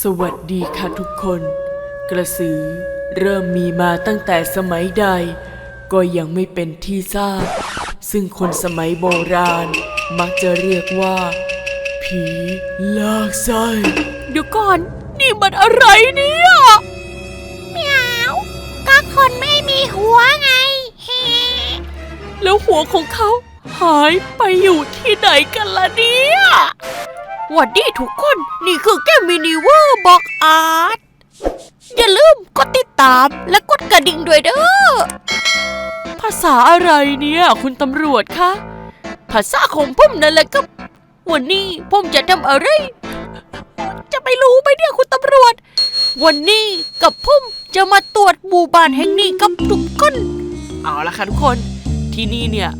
สวัสดีค่ะทุกคน กระสือเริ่มมีมาตั้งแต่สมัยใด ก็ยังไม่เป็นที่ทราบ ซึ่งคนสมัยโบราณ มักจะเรียกว่า ผีลากไส้เดี๋ยวก่อน นี่มันอะไรเนี่ยเหมียวก็คนไม่มีหัวไงเฮ้แล้วหัวของเขาหายไปอยู่ที่ไหนกันล่ะเนี่ย หวัดดีทุกคน นี่คือแก้มมินิเวอร์บอกอาร์ต อย่าลืมกดติดตามและกดกระดิ่งด้วยเด้อ ภาษาอะไรเนี่ย คุณตำรวจคะ ภาษาของผมนั่นแหละครับ วันนี้ผมจะทำอะไร จะไม่รู้ไหมเนี่ยคุณตำรวจ วันนี้กับผมจะมาตรวจหมู่บ้านแห่งนี้กับทุกคน เอาละค่ะทุกคน ที่นี่เนี่ย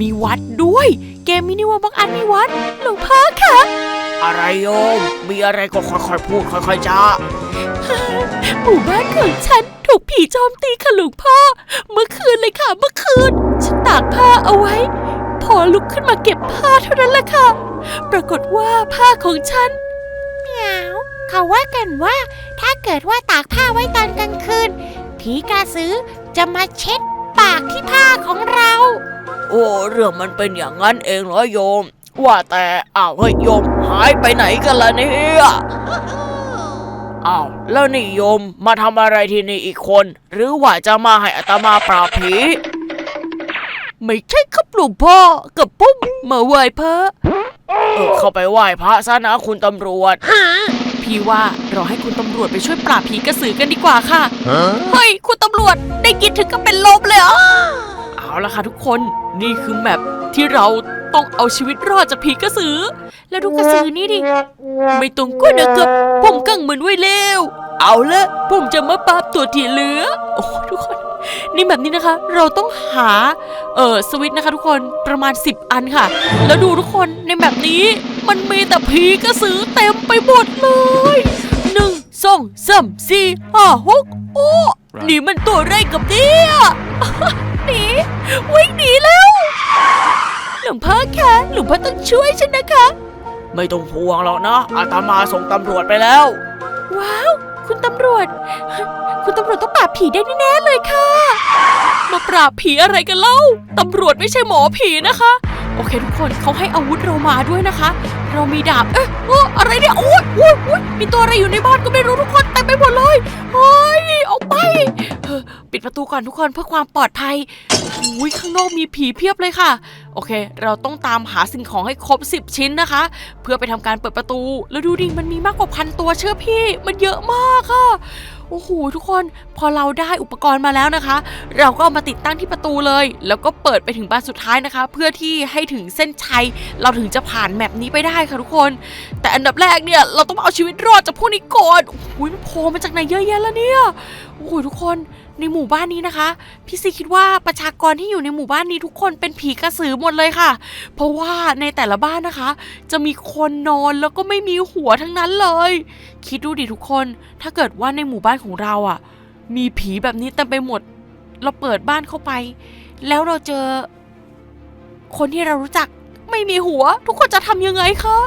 มีวัดด้วย เกมมินิว่าบางอันมีวัดหลวงพ่อ อะไรโยม มีอะไรก็ค่อยๆพูดค่อยๆจ้าหมู่บ้านของฉันถูกผีโจมตีค่ะหลวงพ่อ เมื่อคืนเลยค่ะเมื่อคืน ฉันตากผ้าเอาไว้ พอลุกขึ้นมาเก็บผ้าเท่านั้นแหละค่ะ ปรากฏว่าผ้าของฉันเหมียวเขาว่ากันว่า ถ้าเกิดว่าตากผ้าไว้ตอนกลางคืน ผีกระสือจะมาเช็ดปากที่ผ้าของเรา โอ้ เรื่องมันเป็นอย่างนั้นเองเหรอโยม ว่าแต่อ้าวเฮ้ยโยม หายไปไหนกันล่ะเนี่ยอ้าวแล้วนี่โยมมาทำอะไรที่นี่อีกคน หรือว่าจะมาให้อาตมาปราบผีไม่ใช่ครับหลวงพ่อกับปุ้มมาไหว้พระเออเข้าไปไหว้พระซะนะคุณตำรวจ พี่ว่าเราให้คุณตำรวจไปช่วยปราบผีกระสือกันดีกว่าค่ะ เฮ้ย คุณตำรวจได้กินถึงกับเป็นลมเลยเหรอเอาละค่ะทุกคนนี่คือแมปที่เรา ต้องเอาชีวิตรอดจากผีกระสือ แล้วดูกระสือนี่ดิ ไม่ต้องกลัวนะครับผมกังเหมือนไว้แล้ว เอาละผมจะมาปราบตัวที่เหลือ โอ้ทุกคน นี่แบบนี้นะคะ เราต้องหา เออสวิตนะคะ ทุกคน ประมาณ 10 อันค่ะ แล้วดูทุกคนในแบบนี้ มันมีแต่ผีกระสือเต็มไปหมดเลยหนึ่งสองสามสี่ห้าหกโอ้นี่มันตัวไรกับเนี่ยหนีวิ่งหนีแล้ว หลวงพ่อคะ หลวงพ่อต้องช่วยฉันนะคะ ไม่ต้องห่วงหรอกนะอาตมาส่งตำรวจไปแล้ว ว้าว คุณตำรวจ คุณตำรวจต้องปราบผีได้แน่ๆเลยค่ะ มาปราบผีอะไรกันเล่า ตำรวจไม่ใช่หมอผีนะคะ โอเคทุกคนเขาให้อาวุธเรามาด้วยนะคะ เรามีดาบ เอ๊ะโอ้อะไรเนี่ยโอ้ยโอ้ยโอ้ยมีตัวอะไรอยู่ในบ้านก็ไม่รู้ทุกคนเต็มไปหมดเลยเฮ้ยออกไปเออปิดประตูก่อนทุกคนเพื่อความปลอดภัยอุ้ยข้างนอกมีผีเพียบเลยค่ะ โอเค เราต้องตามหาสิ่งของให้ครบ 10 ชิ้นนะคะ เพื่อไปทำการเปิดประตู แล้วดูดิมันมีมากกว่าพันตัวเชื่อพี่ มันเยอะมากค่ะโอ้โหทุกคนพอเราได้อุปกรณ์มาแล้วนะคะ เราก็เอามาติดตั้งที่ประตูเลย แล้วก็เปิดไปถึงบานสุดท้ายนะคะ เพื่อที่ให้ถึงเส้นชัย เราถึงจะผ่านแมปนี้ไปได้ค่ะทุกคน แต่อันดับแรกเนี่ยเราต้องเอาชีวิตรอดจากพวกนี้ก่อนโอ้โหมันโผล่มาจากไหนเยอะแยะแล้วเนี่ยโอ้โหทุกคน ในหมู่บ้านนี้นะคะ พี่ซีคิดว่าประชากรที่อยู่ในหมู่บ้านนี้ทุกคนเป็นผีกระสือหมดเลยค่ะ เพราะว่าในแต่ละบ้านนะคะ จะมีคนนอนแล้วก็ไม่มีหัวทั้งนั้นเลย คิดดูดิทุกคน ถ้าเกิดว่าในหมู่บ้านของเราอะ มีผีแบบนี้เต็มไปหมด เราเปิดบ้านเข้าไป แล้วเราเจอ คนที่เรารู้จักไม่มีหัว ทุกคนจะทำยังไงคะ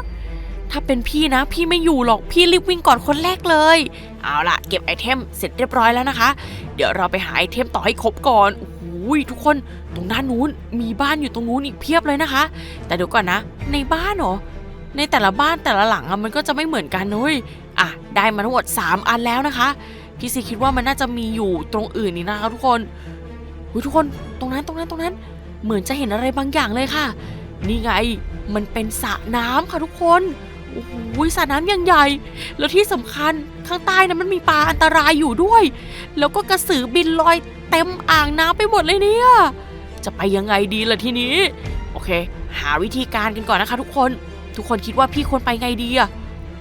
ถ้าเป็นพี่นะ พี่ไม่อยู่หรอกพี่รีบวิ่งก่อนคนแรกเลย เอาล่ะ เก็บไอเทมเสร็จเรียบร้อยแล้วนะคะ เดี๋ยวเราไปหาไอเทมต่อให้ครบก่อนโอ้โหทุกคนตรงด้านนู้นมีบ้านอยู่ตรงนู้นอีกเพียบเลยนะคะ แต่เดี๋ยวก่อนนะ ในบ้านเหรอในแต่ละบ้านแต่ละหลังอะมันก็จะไม่เหมือนกันนุ้ยอะได้มาทั้งหมด 3 อันแล้วนะคะ พี่ซีคิดว่ามันน่าจะมีอยู่ตรงอื่นนี่นะคะ ทุกคนหุยทุกคนตรงนั้นตรงนั้นตรงนั้น เหมือนจะเห็นอะไรบางอย่างเลยค่ะ นี่ไงมันเป็นสระน้ำค่ะทุกคน โอ้โหสระน้ำอย่างใหญ่ แล้วที่สำคัญข้างใต้นั้นมันมีปลาอันตรายอยู่ด้วย แล้วก็กระสือบินลอยเต็มอ่างน้ำไปหมดเลยเนี่ย จะไปยังไงดีล่ะทีนี้ โอเค หาวิธีการกันก่อนนะคะ ทุกคน ทุกคนคิดว่าพี่ควรไปไงดีอะ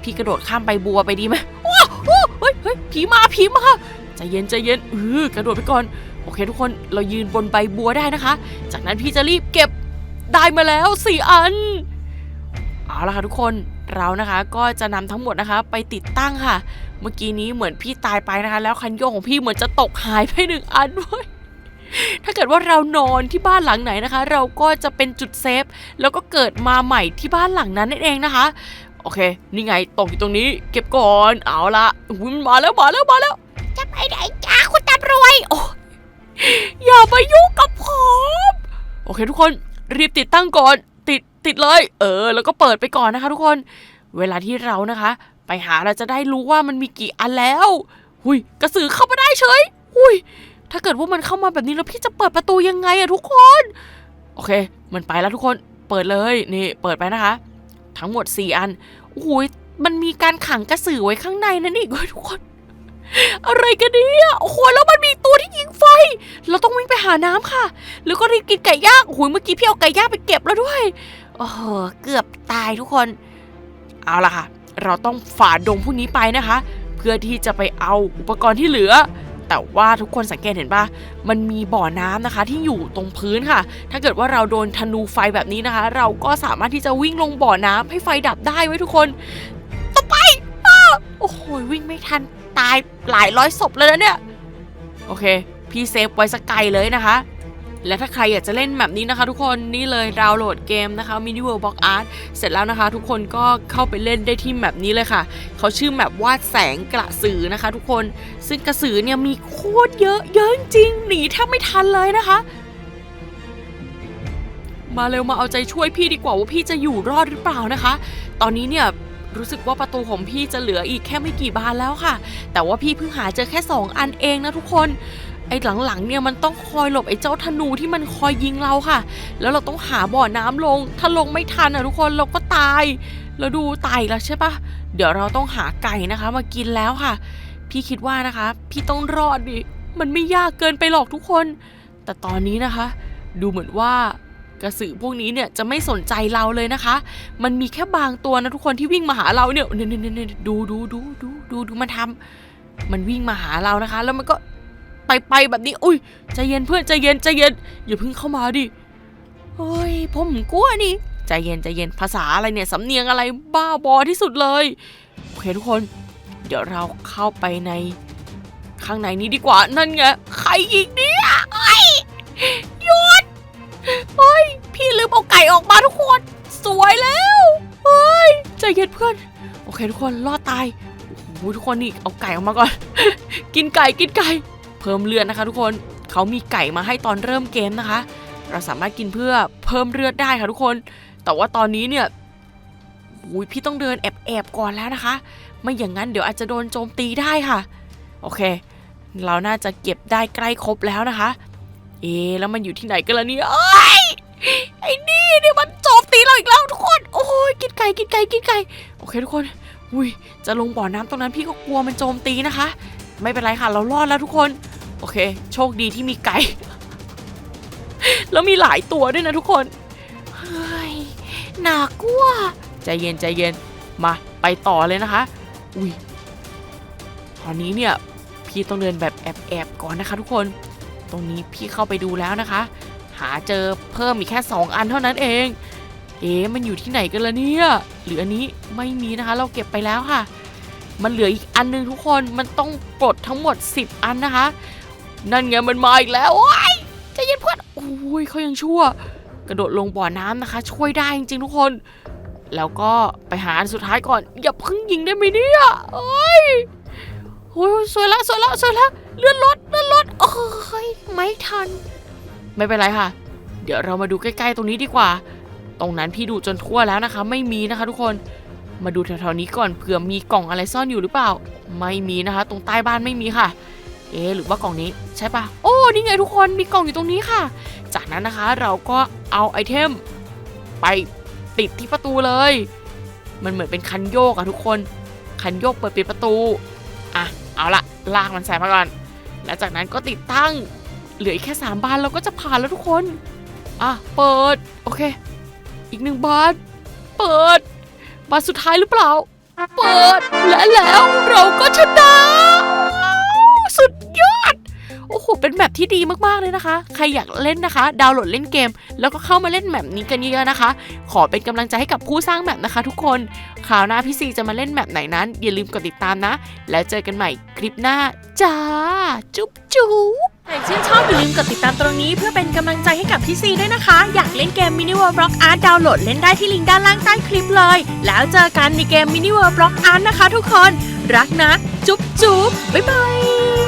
พี่กระโดดข้ามใบบัวไปดีไหมโอ้โหเฮ้ยเฮ้ยผีมาผีมาใจเย็นใจเย็นเออกระโดดไปก่อน โอเค ทุกคนเรายืนบนใบบัวได้นะคะ จากนั้นพี่จะรีบเก็บได้มาแล้วสี่อัน เอาละค่ะทุกคน เรานะคะ ก็จะนำทั้งหมดนะคะ ไปติดตั้งค่ะ เมื่อกี้นี้เหมือนพี่ตายไปนะคะ แล้วคันโยกของพี่เหมือนจะตกหายไปหนึ่งอันด้วยถ้าเกิดว่าเรานอนที่บ้านหลังไหนนะคะ เราก็จะเป็นจุดเซฟ แล้วก็เกิดมาใหม่ที่บ้านหลังนั้นนั่นเองนะคะ โอเค นี่ไงตกอยู่ตรงนี้ เก็บก่อนเอาละอุ้ยมันมาแล้วมาแล้วมาแล้ว จะไปไหนจ้าคุณตำรวจอย่ามายุ่งกับผมโอเคทุกคนรีบติดตั้งก่อน ติดเลย เออ แล้วก็เปิดไปก่อนนะคะ ทุกคน เวลาที่เรานะคะ ไปหาเราจะได้รู้ว่ามันมีกี่อันแล้ว หุยกระสือเข้ามาได้เฉย หุยถ้าเกิดว่ามันเข้ามาแบบนี้แล้วพี่จะเปิดประตูยังไงอะทุกคน โอเค มันไปแล้วทุกคน เปิดเลย นี่ เปิดไปนะคะ ทั้งหมด 4 อันโอ้ยมันมีการขังกระสือไว้ข้างในนั่นอีกเว้ยทุกคน อะไรกันเนี่ยโอ้โหแล้วมันมีตัวที่ยิงไฟ เราต้องวิ่งไปหาน้ำค่ะ แล้วก็รีบกินไก่ย่างโอ้โหเมื่อกี้พี่เอาไก่ย่างไปเก็บแล้วด้วย โอ้โหเกือบตายทุกคน เอาล่ะค่ะ เราต้องฝ่าดงพวกนี้ไปนะคะ เพื่อที่จะไปเอาอุปกรณ์ที่เหลือ แต่ว่าทุกคนสังเกตเห็นปะมันมีบ่อน้ำนะคะที่อยู่ตรงพื้นค่ะ ถ้าเกิดว่าเราโดนธนูไฟแบบนี้นะคะ เราก็สามารถที่จะวิ่งลงบ่อน้ำให้ไฟดับได้ไว้ทุกคน ต่อไปอโอ้โหวิ่งไม่ทันตายหลายร้อยศพเลยนะเนี่ย โอเค พี่เซฟไว้สักไกลเลยนะคะ และถ้าใครอยากจะเล่นแบบนี้นะคะ ทุกคนนี่เลยดาวน์โหลดเกมนะคะ Mini World Box Art เสร็จแล้วนะคะ ทุกคนก็เข้าไปเล่นได้ที่แมปนี้เลยค่ะ เขาชื่อแมปวาดแสงกระสือนะคะ ทุกคนซึ่งกระสือเนี่ยมีโคตรเยอะเยอะจริงหนีแทบไม่ทันเลยนะคะ มาเร็วมาเอาใจช่วยพี่ดีกว่าว่าพี่จะอยู่รอดหรือเปล่านะคะ ตอนนี้เนี่ยรู้สึกว่าประตูของพี่จะเหลืออีกแค่ไม่กี่บานแล้วค่ะ แต่ว่าพี่เพิ่งหาเจอแค่ 2 อันเองนะทุกคน ไอ้หลังๆเนี่ยมันต้องคอยหลบไอ้เจ้าธนูที่มันคอยยิงเราค่ะ แล้วเราต้องหาบ่อน้ำลง ถ้าลงไม่ทันอะทุกคนเราก็ตายแล้วดูตายอีกแล้วใช่ปะเดี๋ยวเราต้องหาไก่นะคะ มากินแล้วค่ะ พี่คิดว่านะคะ พี่ต้องรอดดิมันไม่ยากเกินไปหรอกทุกคน แต่ตอนนี้นะคะ ดูเหมือนว่ากระสือพวกนี้เนี่ยจะไม่สนใจเราเลยนะคะ มันมีแค่บางตัวนะทุกคนที่วิ่งมาหาเราเนี่ยเนี่ยเนี่ยเนดูดูดูดูดูดูมันทำมันวิ่งมาหาเรานะคะ แล้วมันก็ ไปไปแบบนี้ อุ้ยใจเย็นเพื่อนใจเย็นใจเย็น อย่าเพิ่งเข้ามาดิเฮ้ยผมกลัวนี่ใจเย็นใจเย็นภาษาอะไรเนี่ยสำเนียงอะไรบ้าบอที่สุดเลยโอเคทุกคน เดี๋ยวเราเข้าไปใน ข้างในนี้ดีกว่านั่นไงใครยิงเนี่ยเอ้ยหยุดเฮ้ยพี่ลืมเอาไก่ออกมาทุกคน สวยแล้วเฮ้ยใจเย็นเพื่อน โอเคทุกคนรอดตายโอ้โหทุกคนนี่เอาไก่ออกมาก่อน กินไก่กินไก่ เพิ่มเลือดนะคะ ทุกคนเขามีไก่มาให้ตอนเริ่มเกมนะคะ เราสามารถกินเพื่อเพิ่มเลือดได้ค่ะทุกคน แต่ว่าตอนนี้เนี่ยอุ้ยพี่ต้องเดินแอบๆก่อนแล้วนะคะ ไม่อย่างนั้นเดี๋ยวอาจจะโดนโจมตีได้ค่ะ โอเค เราน่าจะเก็บได้ใกล้ครบแล้วนะคะ เอ๊แล้วมันอยู่ที่ไหนกันล่ะเนี่ยเอ้ยไอ้นี่เนี่ยมันโจมตีเราอีกแล้วทุกคน โอ้ยกินไก่กินไก่กินไก่ โอเคทุกคน อุ้ยจะลงบ่อน้ำตรงนั้นพี่ก็กลัวมันโจมตีนะคะ ไม่เป็นไรค่ะ เรารอดแล้วทุกคน โอเค โชคดีที่มีไก่ แล้วมีหลายตัวด้วยนะทุกคนเฮ้ยหน่ากลัวใจเย็นใจเย็นมาไปต่อเลยนะคะ อุ้ยตอนนี้เนี่ยพี่ต้องเดินแบบแอบๆก่อนนะคะ ทุกคน ตรงนี้พี่เข้าไปดูแล้วนะคะ หาเจอเพิ่มอีกแค่ 2 อันเท่านั้นเอง เอ๊ะมันอยู่ที่ไหนกันล่ะเนี่ยหรืออันนี้ไม่มีนะคะ เราเก็บไปแล้วค่ะ มันเหลืออีกอันหนึงทุกคนมันต้องปลดทั้งหมด 10 อันนะคะ นั่นไงมันมาอีกแล้วโอ้ยใจเย็นเพื่อนโอ้ยเขายังชั่ว กระโดดลงบ่อน้ำนะคะ ช่วยได้จริงๆทุกคน แล้วก็ไปหาอันสุดท้ายก่อนอย่าเพิ่งยิงได้ไหมเนี่ยเอ้ยโอ้ยสวยละสวยละสวยละเลื่อนรถเลื่อนรถโอ้ยไม่ทัน ไม่เป็นไรค่ะ เดี๋ยวเรามาดูใกล้ๆตรงนี้ดีกว่า ตรงนั้นพี่ดูจนทั่วแล้วนะคะ ไม่มีนะคะ ทุกคน มาดูแถวๆนี้ก่อนเผื่อมีกล่องอะไรซ่อนอยู่หรือเปล่า ไม่มีนะคะ ตรงใต้บ้านไม่มีค่ะ เอ๊หรือว่ากล่องนี้ใช่ปะโอ้นี่ไงทุกคนมีกล่องอยู่ตรงนี้ค่ะ จากนั้นนะคะเราก็เอาไอเทม ไปติดที่ประตูเลย มันเหมือนเป็นคันโยกอะทุกคน คันโยกเปิดปิดประตูอะเอาละลากมันใส่มาก่อนแล้วจากนั้นก็ติดตั้งเหลืออีกแค่ 3 บานเราก็จะผ่านแล้วทุกคน อะ เปิด โอเค อีกหนึ่งบาน เปิด บาสุดท้ายหรือเปล่า เปิดและแล้วเราก็ชนะ สุดยอด โอ้โห เป็นแบบที่ดีมากๆเลยนะคะ ใครอยากเล่นนะคะ ดาวน์โหลดเล่นเกม แล้วก็เข้ามาเล่นแบบนี้กันเยอะๆนะคะ ขอเป็นกำลังใจให้กับผู้สร้างแบบนะคะ ทุกคนคราวหน้าพี่ซีจะมาเล่นแบบไหนนั้น อย่าลืมกดติดตามนะ แล้วเจอกันใหม่คลิปหน้าจ้า จุ๊บจุ๊บ หากชื่นชอบอย่าลืมกดติดตามตรงนี้เพื่อเป็นกำลังใจให้กับพี่ซีด้วยนะคะ อยากเล่นเกม Mini World Block Art ดาวน์โหลดเล่นได้ที่ลิงก์ด้านล่างใต้คลิปเลย แล้วเจอกันในเกม Mini World Block Art นะคะทุกคน รักนะ จุ๊บจุ๊บบ๊ายบาย